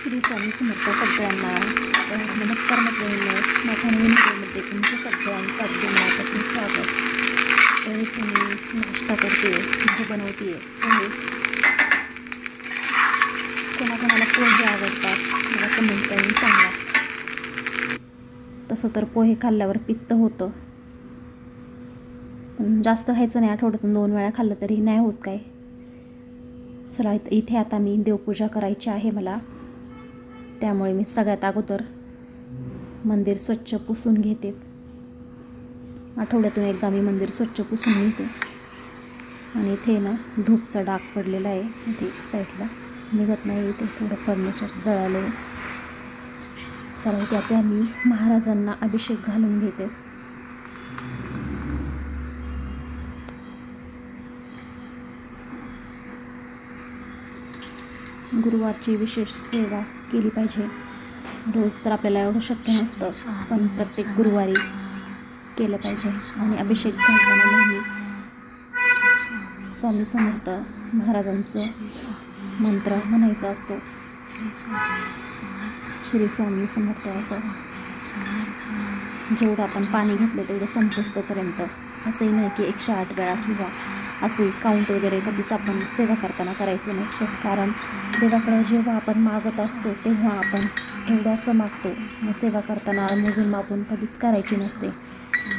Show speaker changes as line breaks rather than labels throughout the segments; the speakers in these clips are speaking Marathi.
श्री स्वामी समर्थ सगळ्यांना नमस्कार मैत्रिणींनो माझ्या नवीन व्हिडिओमध्ये तुमचं सगळ्यांचं अगदी मनापासून स्वागत तर तुम्ही नाश्ता करते म्हणजे बनवते आहे कोणाकोणाला पोहे आवडतात मला कमेंट करून सांगा तसं तर पोहे खाल्ल्यावर पित्त होतं पण जास्त खायचं नाही आठवड्यातून दोन वेळा खाल्लं तरी नाही होत काय चला इथे आता मी देवपूजा करायची आहे मला त्यामुळे मी सगळ्यात अगोदर मंदिर स्वच्छ पुसून घेते. आठवड्यातून एकदा मी मंदिर स्वच्छ पुसून घेते आणि इथे ना धूपचा डाग पडलेला आहे. इथे साईडला निघत नाही. इथे थोडं फर्निचर जळालं आहे चला इथे आता मी महाराजांना अभिषेक घालून घेते. गुरुवारची विशेष सेवा केली पाहिजे. रोज तर आपल्याला एवढं शक्य नसतं पण प्रत्येक गुरुवारी केलं पाहिजे. आणि अभिषेक घालताना नेहमी स्वामी समर्थ महाराजांचं मंत्र म्हणायचा असतो. श्री स्वामी समर्थ असं. जेवढं आपण पाणी घेतलं तेवढं संपुष्टपर्यंत. असंही नाही की एकशे आठ वेळा किंवा असे काउंट वगैरे कधीच आपण सेवा करताना करायचं नसतं. कारण देवाकडे जेव्हा आपण मागत असतो तेव्हा आपण एवढं असं मागतो मग सेवा करताना मोजून मापून कधीच करायची नसते.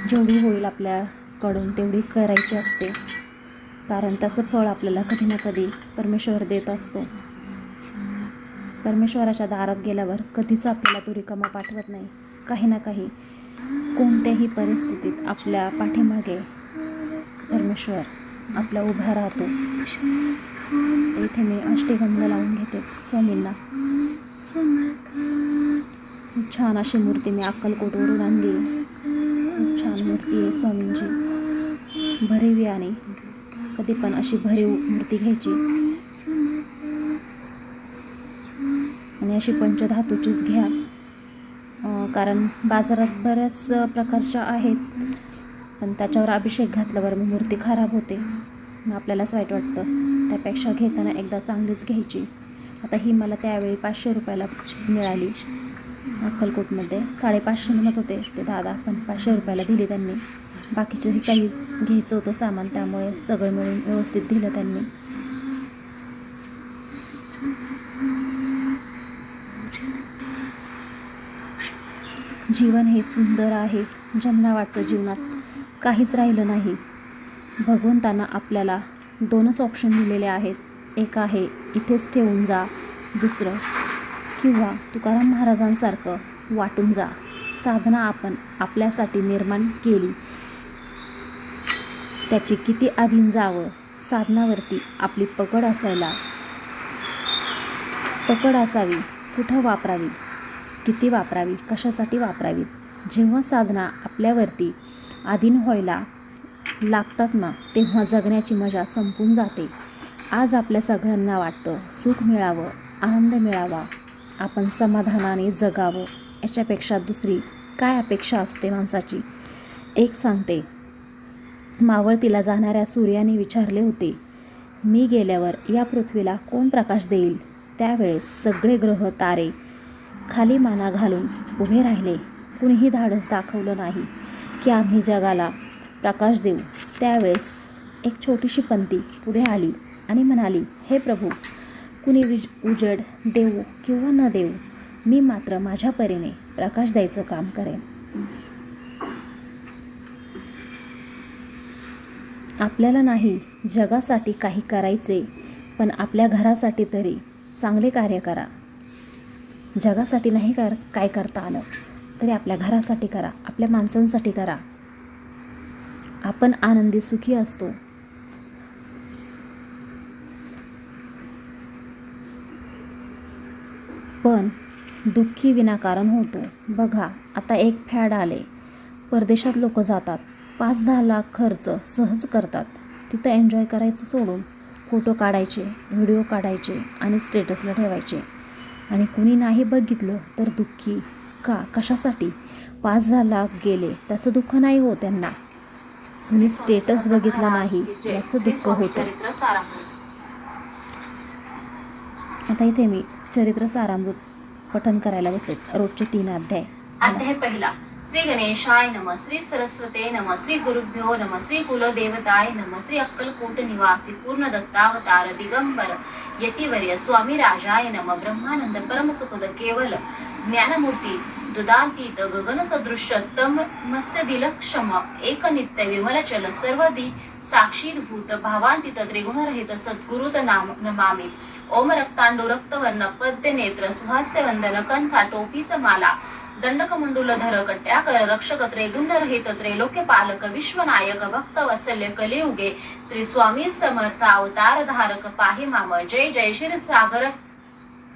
जेवढी होईल आपल्याकडून तेवढी करायची असते. कारण त्याचं फळ आपल्याला कधी ना कधी परमेश्वर देत असतो. परमेश्वराच्या दारात गेल्यावर कधीच आपल्याला तो रिकामा पाठवत नाही. काही ना काही कोणत्याही परिस्थितीत आपल्या पाठीमागे परमेश्वर आपला उभा राहतो. इथे मी अष्टगंध लावून घेते स्वामींना. छान अशी मूर्ती मी अक्कलकोटवरून आणली. खूप छान मूर्ती आहे स्वामींची. भरीव आणि कधी पण अशी भरीव मूर्ती घ्यायची. आणि अशी पंचधातूचीच घ्या. कारण बाजारात बऱ्याच प्रकारच्या आहेत. पण त्याच्यावर अभिषेक घातल्यावर मग मूर्ती खराब होते. मग आपल्यालाच वाईट वाटतं. त्यापेक्षा घेताना एकदा चांगलीच घ्यायची. आता ही मला त्यावेळी पाचशे रुपयाला मिळाली. अक्कलकोटमध्ये. साडेपाचशे म्हणत होते ते दादा पण पाचशे रुपयाला दिली त्यांनी. बाकीचंही काही घ्यायचं होतं सामान त्यामुळे सगळं मिळून व्यवस्थित दिलं त्यांनी. जीवन हे सुंदर आहे. ज्यांना वाटतं जीवनात काहीच राहिलं नाही. भगवंतानं आपल्याला दोनच ऑप्शन दिलेले आहेत. एक आहे इथेच ठेवून जा. दुसरं किंवा तुकाराम महाराजांसारखं वाटून जा. साधना आपण आपल्यासाठी निर्माण केली. त्याची किती अधीन जावं? साधनावरती आपली पकड असायला. पकड असावी. कुठं वापरावी? किती वापरावी? कशासाठी वापरावी? जेव्हा साधना आपल्यावरती अधीन व्हायला लागतात ना तेव्हा जगण्याची मजा संपून जाते. आज आपल्या सगळ्यांना वाटतं सुख मिळावं आनंद मिळावा. आपण समाधानाने जगावं याच्यापेक्षा दुसरी काय अपेक्षा असते माणसाची? एक सांगते. मावळतीला जाणाऱ्या सूर्याने विचारले होते मी गेल्यावर या पृथ्वीला कोण प्रकाश देईल? त्यावेळेस सगळे ग्रह तारे खाली माना घालून उभे राहिले. कुणीही धाडस दाखवलं नाही. की आम्ही जगाला प्रकाश देऊ. त्यावेळेस एक छोटीशी पंती पुढे आली आणि म्हणाली हे प्रभू कुणी विज उजेड देऊ किंवा न देऊ मी मात्र माझ्या परीने प्रकाश द्यायचं काम करेन. आपल्याला नाही जगासाठी काही करायचे पण आपल्या घरासाठी तरी चांगले कार्य करा. जगासाठी नाही कर काय करता आलं? तरी आपल्या घरासाठी करा आपल्या माणसांसाठी करा. आपण आनंदी सुखी असतो. पण दुःखी विनाकारण होतो. बघा आता एक फॅड आले. परदेशात लोक जातात. पाच दहा लाख खर्च सहज करतात. तिथं एन्जॉय करायचं सोडून फोटो काढायचे व्हिडिओ काढायचे आणि स्टेटसला ठेवायचे. आणि कुणी नाही बघितलं तर दुःखी. का कशासाठी? पाच दहा लाख गेले त्याचं दुःख नाही हो त्यांना. मी स्टेटस बघितला नाही याचं दुःख होतं. आता इथे मी चरित्र सारामृत पठन करायला बसले रोजचे तीन अध्याय.
अध्याय पहिला. श्री गणेशाय नम श्री सरस्वते नम श्री गुरुभ्यो नम श्री कुलदेवताय नम श्री अक्कलकोट निवासी पूर्ण दत्तावतार दिगंबर यतिवर्य स्वामी राजाय नम ब्रह्मानंद परमसुखद केवल ज्ञानमूर्ती दुदातीत गगन सदृश तम मत्स्य दिलक्षम एक नित्य विमल चल सर्वदी साक्षीभूत भावांतित त्रिगुणरहित सद्गुरुत नाम नमामि। ओम रक्तांडो रक्तवर्ण पद्य नेत्र सुहास्य वंदन कंथा टोपीच माला दंडकमंडूलधर कट्याकर रक्षक त्रैगुंड रहित त्रैलोक्य पालक विश्वनायक भक्त वत्सल्य कलियुगे श्री स्वामी समर्थ अवतार धारक पाहि माम जय जय श्री सागर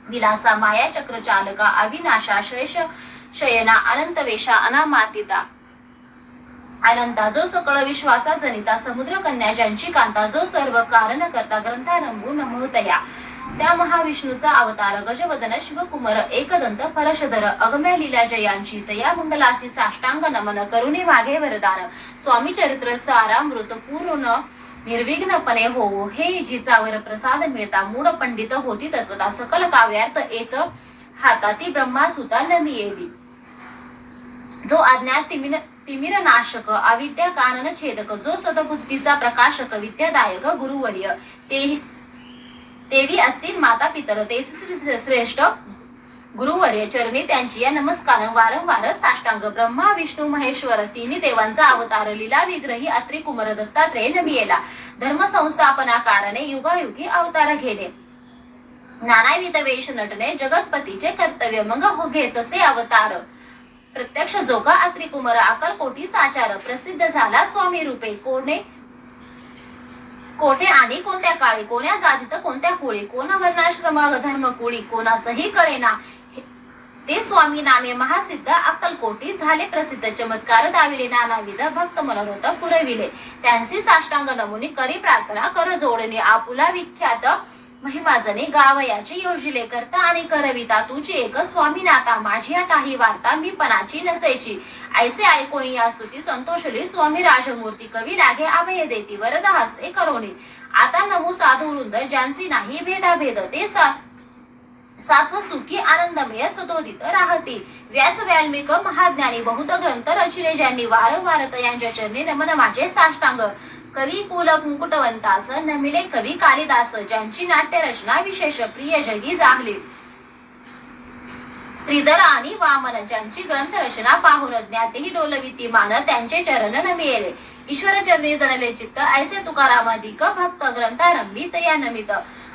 विलासा माया चक्र चालका अविनाशा श्रेष शयना अनंत वेशा अनामातिता अनंता जो सकळ विश्वासा जनिता समुद्र कन्या ज्यांची कांता जो सर्व कारण करता ग्रंथारंभू नमोतया त्या महाविष्णूचा अवतार गजवदन शिवकुमार एकदंत परशधर अगम्य लीला जयांची तया मंगलासी साष्टांग नमन करुणी वाघे वरदान. स्वामी चरित्र सारामृत पूर्ण निर्विघ्नपणे होवो. हे जिचावर प्रसाद मिळता मूळ पंडित होती तत्वता. सकल काव्यार्थ येत हाताती ब्रह्मासुता नमी येली जो अज्ञात तिमिर तिमिर नाशक अविद्या कानन छेदक जो सदबुद्धीचा प्रकाशक विद्यादायक गुरुवर्य ते देवी असतील माता पितर ते श्री- श्रेष्ठ गुरुवर्य चरणी त्यांची या नमस्कार वारंवार साष्टांग ब्रह्मा विष्णू महेश्वर तिन्ही देवांचा अवतार लीला विग्रही अत्री कुमार दत्तात्रेय नमियेला. धर्म संस्थापना कारणे युगायुगी अवतार घेणे. नानाविध वेश नटणे जगतपतीचे कर्तव्य मग हो घेतसे अवतार. प्रत्यक्ष जोगा अत्री कुमार अकलकोटी साचार प्रसिद्ध झाला स्वामी रूपे कोणे. कोठे आणि कोणत्या काळी कोण्या जातीत कोणत्या कुळी कोण वर्णाश्रम धर्म कुळी कोणासही कळेना. ते स्वामी नामे महासिद्ध अक्कलकोटी झाले प्रसिद्ध चमत्कार दाविले नानाविध भक्त मनोरथ पुरविले. त्यांची साष्टांग नमुनी करी प्रार्थना कर जोडणे. आपुला विख्यात महिमाजने गावयाचे योजिले करता आणि करविता तुझी एक स्वामीनाथा माझी काही वार्ता मी पणाची नसायची. ऐसे ऐकोणी या स्तुती संतोषली स्वामी राजमूर्ती कवी लागे अभय देती वरद हस्ते करोनी. आता नमू साधू वृंद ज्यांची नाही भेदाभेद ते सा सात्व सुखी आनंदमय सदोदित राहती. व्यास वाल्मिक महाज्ञानी बहुत ग्रंथ रचिले ज्यांनी वारंवार यांच्या चरणी नमन माझे साष्टांग. कवी कुल मुकुटवंतास नमिले कवी कालिदास ज्यांची नाट्य रचना विशेष प्रिय जगी जाहली श्रीधर आणि वामन ज्यांची ग्रंथ रचना पाहून ज्ञातही डोलविती मान त्यांचे चरण नमिले ईश्वर चरणी जणले चित्त ऐसे तुकारामादिक भक्त ग्रंथारंभी तया नमित.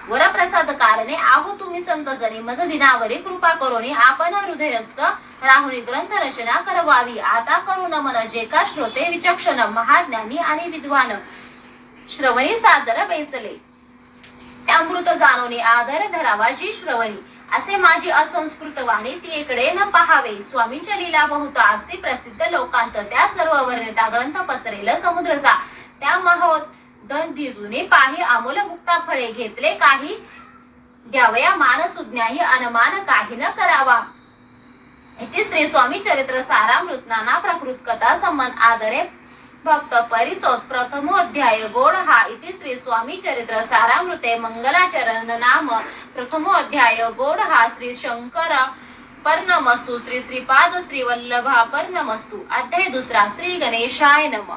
वरप्रसाद कारणे आहो तुम्ही संत जरी मज दिनावरी कृपा करोनी आपण हृदयस्थ राहुनी ग्रंथ रचना करवावी. आता करुण मन जे का श्रोते विचक्षण महाज्ञानी आणि विद्वान. श्रवणी सादर बेसले. अमृत जाणवणे आदर धरावा जी श्रवणी. असे माझी असंस्कृत वाणी ती इकडे न पहावे. स्वामींच्या लीला बहुत आस्ती प्रसिद्ध लोकांत. त्या सर्व वर्णिता ग्रंथ पसरेल समुद्रचा त्या महोत्सव महोदधीतून पाही अमोल मुक्ता फळे घेतले. काही द्यावया मान सुज्ञाही अनमान काही न करावा. इथे श्री स्वामी चरित्र सारा मृतनाना प्रकृत कथा संबंध आदरे भक्त परिसोत प्रथमोध्याय गोड हा. इति श्री स्वामी चरित्र सारामृते मंगलाचरण नाम प्रथमोध्याय गोड हा. श्री शंकर पर्णमस्तु श्री श्रीपाद श्री वल्लभा पर्णमस्तु अध्याय दुसरा. श्री गणेशाय नम.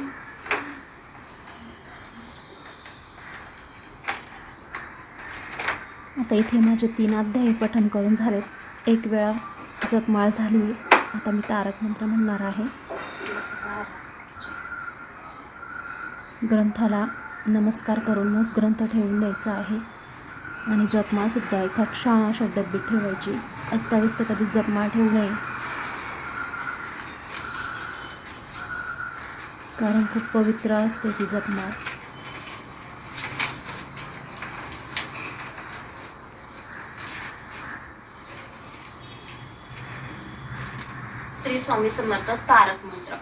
आता इथे माझे तीन अध्याय पठन करून झालेत. एक वेळा जपमाळ झाली. आता मी तारक मंत्र म्हणणार आहे. ग्रंथाला नमस्कार करूनच ग्रंथ ठेवून द्यायचा आहे. आणि जपमाळसुद्धा एका छान अशा डब्बीत ठेवायची. अस्ताव्यस्त कधी जपमाळ ठेवू नये. कारण खूप पवित्र असते ती जपमाळ
श्री स्वामी समर्थ तारक मंत्र.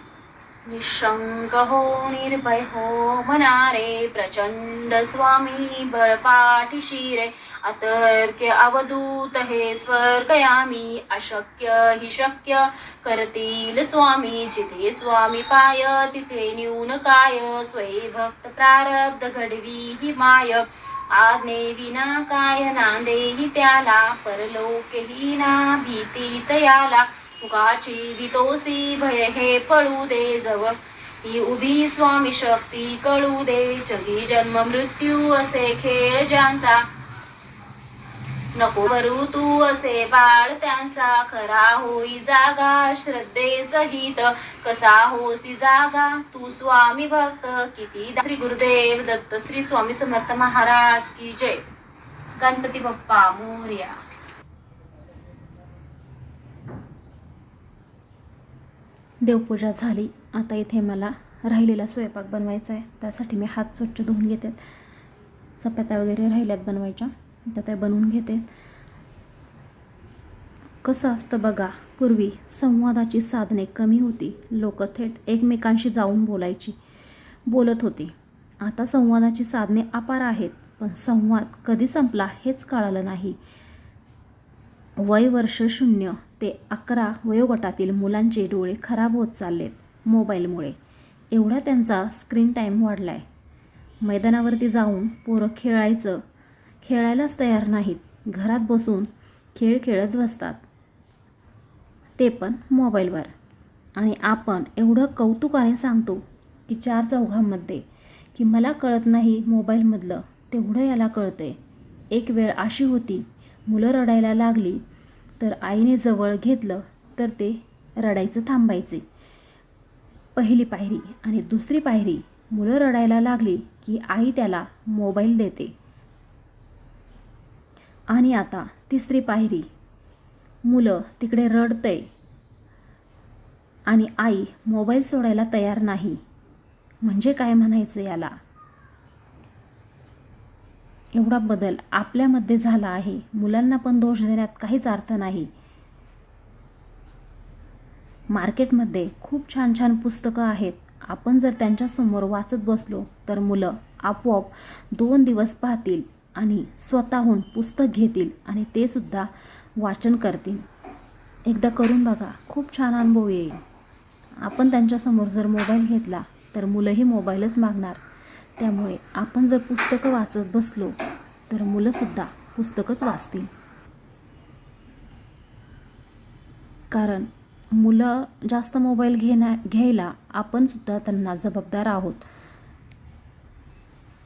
निशंक हो निर्भय हो मनारे प्रचंड स्वामी बळपाठीशी रे अतर्क अवधूत हे स्वर्गयामी अशक्य हि शक्य. करतील स्वामी जिथे स्वामी पाय तिथे न्यून काय. स्वये भक्त प्रारब्ध घडवी हि माय. आज्ञे विना काय नांदेही त्याला. परलोकही ना भीती तयाला मुखाची वितोसी भय हे पळू दे जवळ ही उभी स्वामी शक्ती कळू दे जगी जन्म मृत्यू असे खेळ ज्यांचा. नको वरू तू असे बाळ त्यांचा खरा होई जागा श्रद्धे सहित. कसा होसी जागा तू स्वामी भक्त किती श्री गुरुदेव दत्त श्री स्वामी समर्थ महाराज की जय. गणपती बाप्पा मोर्या.
देवपूजा झाली. आता इथे मला राहिलेला स्वयंपाक बनवायचा आहे. त्यासाठी मी हात स्वच्छ धुवून घेते. चपात्या वगैरे राहिल्यात बनवायच्या. तर त्या बनवून घेते. कसं असतं बघा पूर्वी संवादाची साधने कमी होती. लोक थेट एकमेकांशी जाऊन बोलायची बोलत होती. आता संवादाची साधने अपार आहेत पण संवाद कधी संपला हेच कळालं नाही. वय वर्ष शून्य ते अकरा वयोगटातील मुलांचे डोळे खराब होत चाललेत मोबाईलमुळे. एवढा त्यांचा स्क्रीन टाईम वाढला आहे मैदानावरती जाऊन पोरं खेळायचं खेळायलाच तयार नाहीत. घरात बसून खेळ खेळत बसतात. ते पण मोबाईलवर. आणि आपण एवढं कौतुकाने सांगतो की चार चौघांमध्ये की मला कळत नाही मोबाईलमधलं तेवढं याला कळतं आहे एक वेळ अशी होती मुलं रडायला लागली तर आईने जवळ घेतलं तर ते रडायचं थांबायचे. पहिली पायरी आणि दुसरी पायरी मुलं रडायला लागली की आई त्याला मोबाईल देते. आणि आता तिसरी पायरी मुलं तिकडे रडतंय आणि आई मोबाईल सोडायला तयार नाही. म्हणजे काय म्हणायचं याला? एवढा बदल आपल्यामध्ये झाला आहे. मुलांना पण दोष देण्यात काहीच अर्थ नाही. मार्केटमध्ये खूप छान छान पुस्तकं आहेत. आपण जर त्यांच्यासमोर वाचत बसलो तर मुलं आपोआप दोन दिवस पाहतील आणि स्वतःहून पुस्तक घेतील आणि ते सुद्धा वाचन करतील. एकदा करून बघा खूप छान अनुभव येईल. आपण त्यांच्यासमोर जर मोबाईल घेतला तर मुलंही मोबाईलच मागणार. त्यामुळे आपण जर पुस्तकं वाचत बसलो तर मुलंसुद्धा पुस्तकंच वाचतील. कारण मुलं जास्त मोबाईल घेण्या घ्यायला आपणसुद्धा त्यांना जबाबदार आहोत.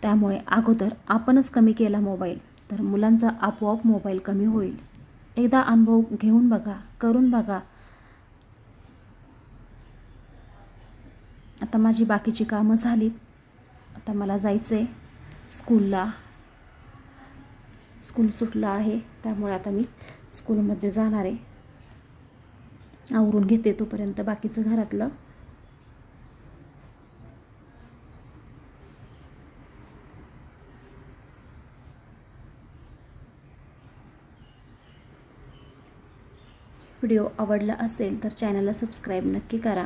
त्यामुळे अगोदर आपणच कमी केला मोबाईल तर मुलांचा आपोआप मोबाईल कमी होईल. एकदा अनुभव घेऊन बघा करून बघा. आता माझी बाकीची कामं झालीत. आता मला जायचं आहे स्कूलला. स्कूल सुटलं आहे त्यामुळे आता मी स्कूलमध्ये जाणार आहे. आवरून घेते तोपर्यंत बाकीचं घरातलं. व्हिडिओ आवडला असेल तर चॅनलला सबस्क्राईब नक्की करा.